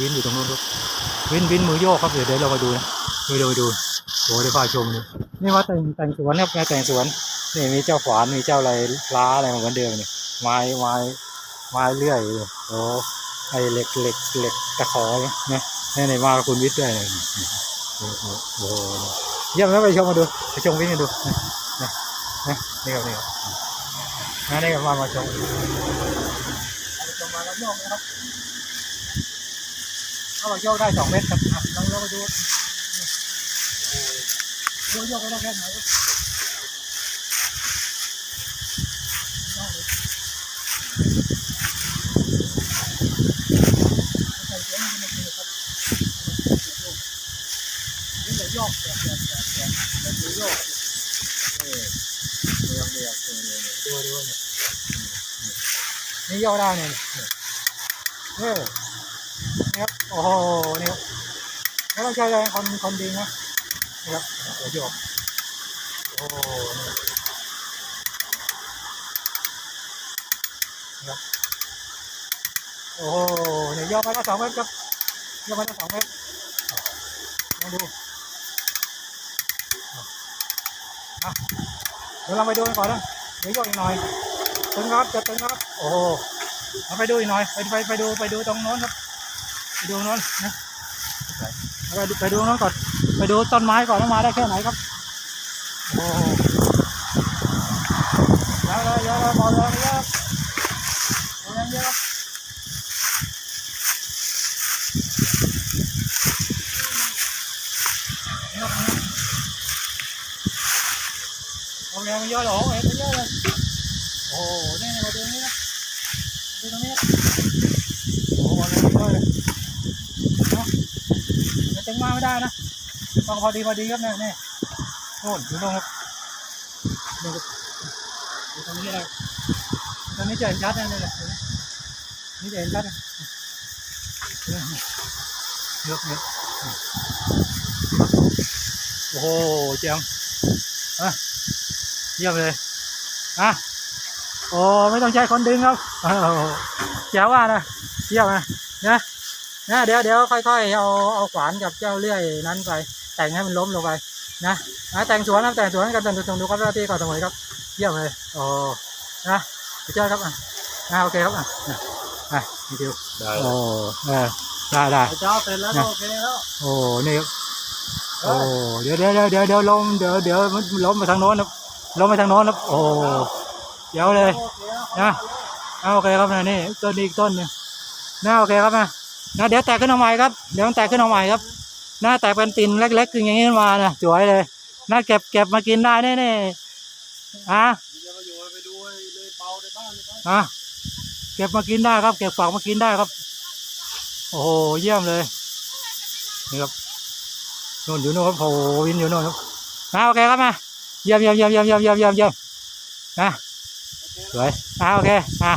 วินอยู่ตรงนู้นครับวินวินมือโยกครับเดี๋ยวเดี๋ยวเรามาดูนะเดี๋ยวเราไปดูโอ้ได้พาชมดูนี่ว่าแต่งแต่งสวนครับงานแต่งสวนนี่มีเจ้าขวานมีเจ้าอะไรล้าอะไรเหมือนเดิมเนี่ยไม้ไม้ไม้เลื่อยโอ้ไอเหล็กเหล็กเหล็กตะขอเนี่ยนะนี่ในมาคุณวิทย์ด้วยเนี่ยโอ้โหโอ้โหเยี่ยมแล้วไปชมมาดูไปชมวินกันดูนะนะนี่ครับนี่ครับนะนี่ครับมามาชมจะมมาแล้วโยกนะครับาเราโยกได้สองเมตรครับลองลองมาดูโอ้โยกได้แค่ไหนโยกเลยใส่เสียงมันจะเป็นครับนี่จะโยกแบบแบบแบบแบบแบบดูโยกเออเรียกเรียกเออดูดูเนี่ยนี่โยกได้เนี่ยเออนี่ครับ โอ้โหนี่ครับไม่ต้องใช้แรงคนคนดีนะนี่ครับเดี๋ยวโยกโอ้โหนี่ครับโอ้โหนี่โยกไปล้วสองเมตรครับโยกไปล้วสองเมตรลองดูอะเดี๋ยวเราไปดูกันก่อนนะเดี๋ยวโยกอีกหน่อยตึงครับจะตึงครับโอ้โหเอาไปดูอีกหน่อยไปไปไปดูไปดูตรงโน้นครับ ดูโน้นนะไปไปดูโน้นก่อน ไปดูต้นไม้ก่อนว่ามาได้แค่ไหนครับ โอ้ยอะเลยยอะเลยบอกเลยเยอะบอกเลยเยอะเยอะเอาแรงเยอะเหรอเอ็นเยอะเลยโอ้โหนี่มาดูนี่นะดูตรงนี้โอ้โหอะไรเยอะเลย งมากไม่ได้นะต้องพอดีพอดีครับเนี่ยนี่โน่นอยู่โน่นครับดูครับดูตรงนี้อะไรตรงนี้จะเห็นชัดนะนี่ยเนี่ยนี่จะเห็นชัดนะเนี่ยเยอะเนี่ยโอ้โหเจ๋งอะเยี่ยมเลยอะโอ้ไม่ต้องใช้คนดึงครับโอ้โหแจ๋วว่านะเยี่ยมนะนะ นะเดี๋ยวเดี๋ยวค่อยๆเอาเอาขวานกับเจ้าเลื่อยนั้นไป แต่งให้มันล้มลงไปนะนะแต่งสวนครับแต่งสวนกันแต่งตรงดูครับเจ้าหน้าที่ก่อนเสมอครับเยี่ยมเลยโอ้นะไปเจอครับอะนะโอเคครับอะนะอะนี่ดูได้โอ้เออได้ได้เจ้าเสร็จแล้วก็โอเคแล้วโอ้นี่ครับโอ้เดี๋ยวเดี๋ยวเดี๋ยวเดี๋ยวเดี๋ยวล้มเดี๋ยวเดี๋ยวมันล้มไปทางโน้นครับล้มไปทางโน้นครับโอ้เดี๋ยวเลยโอเคแล้วนะเอาโอเคครับนะนี่ต้นนี้อีกต้นหนึงนะโอเคครับนะ นะเดี๋ยวแตกขึ้นมาใหม่ครับเดี๋ยวมันแตกขึ้นมาใหม่ครับหน้าแตกเป็นติ่นเล็กๆคืออย่างนี้ขึ้นมานะสวยเลยน่าเก็บเก็บมากินได้แน่ๆอะอะเก็บมากินได้ครับ เก็บฝากมากินได้ครับ โอ้โหเยี่ยมเลยนี่ครับโน่นอยู่โน่นครับโอ้วินอยู่โน่นครับนะโอเคครับมาเยี่ยมเยี่ยมเยี่ยมเยี่ยมเยี่ยมเยี่ยมเยี่ยมนะสวยอะโอเคอะ